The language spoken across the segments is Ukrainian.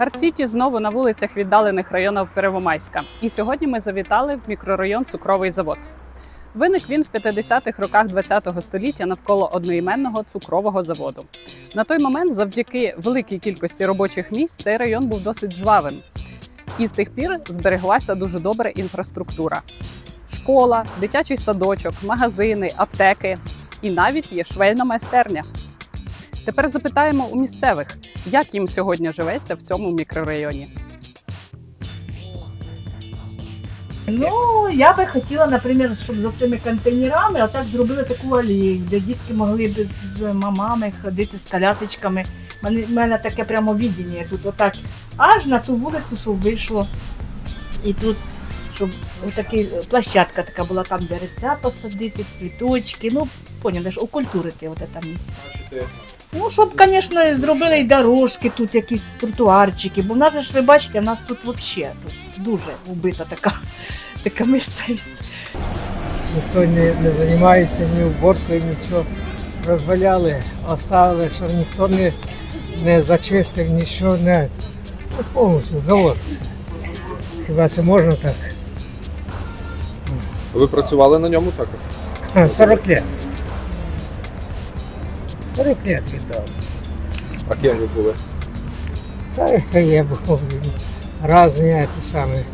Арт-Сіті знову на вулицях віддалених районів Первомайська. І сьогодні ми завітали в мікрорайон Цукровий завод. Виник він в 50-х роках ХХ століття навколо одноіменного цукрового заводу. На той момент, завдяки великій кількості робочих місць, цей район був досить жвавим. І з тих пір збереглася дуже добра інфраструктура: школа, дитячий садочок, магазини, аптеки і навіть є швейна майстерня. Тепер запитаємо у місцевих, як їм сьогодні живеться в цьому мікрорайоні. Ну, я би хотіла, наприклад, щоб за цими контейнерами отак зробили таку алею, де дітки могли б з мамами ходити з колясочками. У мене, мене таке прямо відіння тут, отак, аж на ту вулицю, щоб вийшло. І тут, щоб отакі, площадка така була, там деревця посадити, квіточки, ну, поняли ж, окультурити от це місце. Ну, щоб, звісно, зробили і дорожки тут, якісь тротуарчики, бо в нас же ж ви бачите, в нас тут взагалі тут дуже вбита така, така місцевість. Ніхто не, не займається ні уборкою, нічого. Розваляли, оставили, що ніхто не, не зачистив, нічого не. Ну, Повністю завод. Хіба це можна так? Ви працювали на ньому також? 40 лет. 40 лет віддав. А ким ви були? Та я був різні ті самі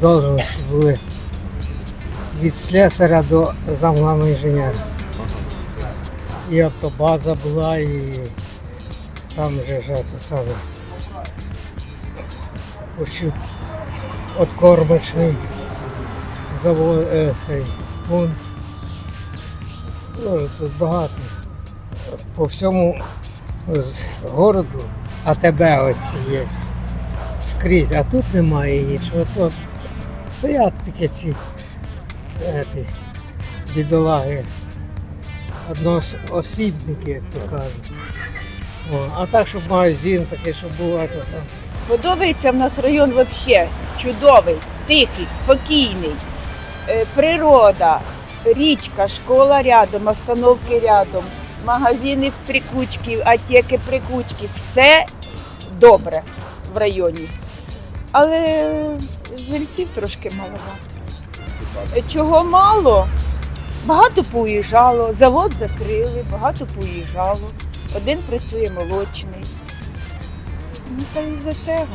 должності були. Від слесаря до замглавного інженера. І автобаза була, і там же ж те саме. Почув откормочний завод, е, цей пункт. Ну, тут багато. По всьому городу АТБ ось є скрізь, а тут немає нічого. Тут стоять такі ці е, ті, бідолаги, одноосібники, як то кажуть. О, а так, щоб магазин такий, щоб був це саме. Подобається в нас район взагалі чудовий, тихий, спокійний. Е, Природа, річка, школа рядом, остановки рядом, магазини прикучки, аптеки прикучки. Все добре в районі. Але жильців трошки маловато. Чого мало? Багато поїжджало, завод закрили, багато поїжджало. Один працює молочний. Ну та й за цього.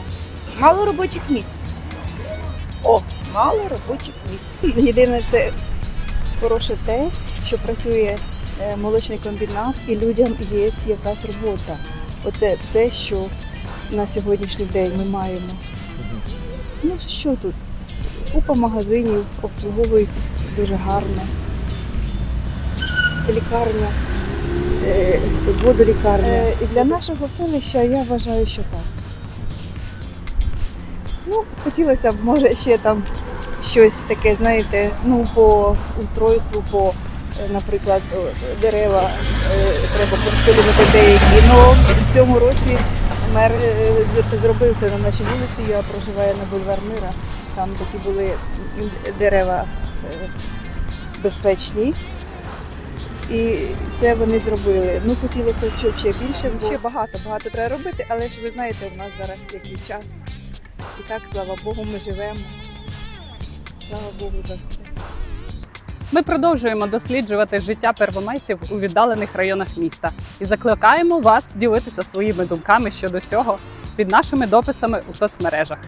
Мало робочих місць. О, мало робочих місць. Єдине це хороше те, що працює молочний комбінат і людям є якась робота. Оце все, що на сьогоднішній день ми маємо. Ну що тут? Купа магазинів, обслуговують дуже гарно. Лікарня, е, водолікарня. Е, І для нашого селища я вважаю, що так. Ну, хотілося б, може, ще там щось таке, знаєте, ну по устройству, по, е, наприклад, дерева е, треба посилювати деякі. Ну в цьому році мер е, зробив це на нашій вулиці. Я проживаю на бульвар Мира. Там такі були дерева е, безпечні. І це вони зробили. Ну хотілося щоб ще більше. Ще багато, багато треба робити, але ж ви знаєте, у нас зараз який час. І так, слава Богу, ми живемо. Слава Богу за все. Ми продовжуємо досліджувати життя первомайців у віддалених районах міста і закликаємо вас ділитися своїми думками щодо цього під нашими дописами у соцмережах.